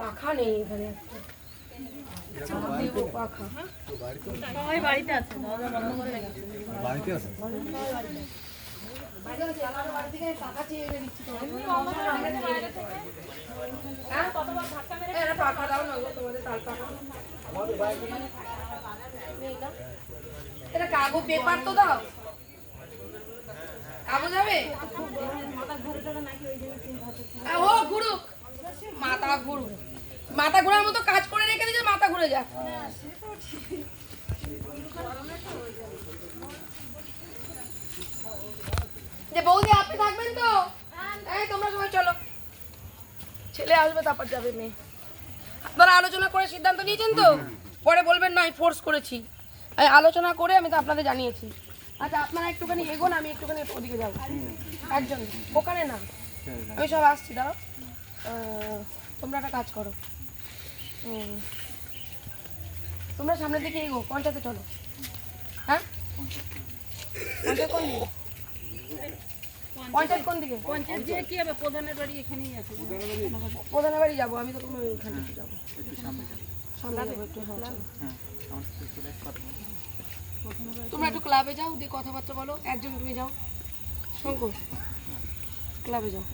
পাখা নেই এখানে একটা। দেবো পাখা। সবাই বাড়িতে আছে দরজা বন্ধ করে রেখেছে বাড়িতে আছে? বাইরে আছে, আমার বাড়ি থেকে পাখা। চেয়ে এনে দিচ্ছি তোমাদের। হ্যাঁ? এই, একটা পাখা দাও না গো, তোমাদের তাল পাখা। এটা কাগজ পেপার তো দাও কাগজ হবে হ্যাঁ, ও ঘুরুক মাথা ঘুরুক মাথা ঘোরার মতো কাজ করে রেখে দিয়েছে, মাথা ঘুরে যা। যে বৌদি, আপনি থাকবেন তো? তোমরা সবাই চলো। ছেলে আসবে, তারপর যাবে মেয়ে। আপনারা আলোচনা করে সিদ্ধান্ত নিয়েছেন তো? পরে বলবেন, না, আমি ফোর্স করেছি। আলোচনা করে আমি তো আপনাদের জানিয়েছি। আচ্ছা আপনারা একটুখানি এগোন, আমি একটুখানি ওদিকে যাব। একজন, ওখানে না। আমি সব আসছি, দাঁড়াও। তোমরা একটা কাজ করো। তোমরা সামনের দিকে এগো পঞ্চায়েতে চলো। হ্যাঁ? পঞ্চায়েত কোন দিকে? পঞ্চায়েত কোন দিকে? পঞ্চায়েত কি হবে? প্রধানের বাড়ি এখানেই আছে। প্রধানের বাড়ি যাব আমি তো তোমার যাব। সামনে যাব একটু হ্যাঁ। তোমরা একটু ক্লাবে যাও দিয়ে কথাবার্তা বলো। একজন তুমি যাও। শঙ্কর ক্লাবে যাও।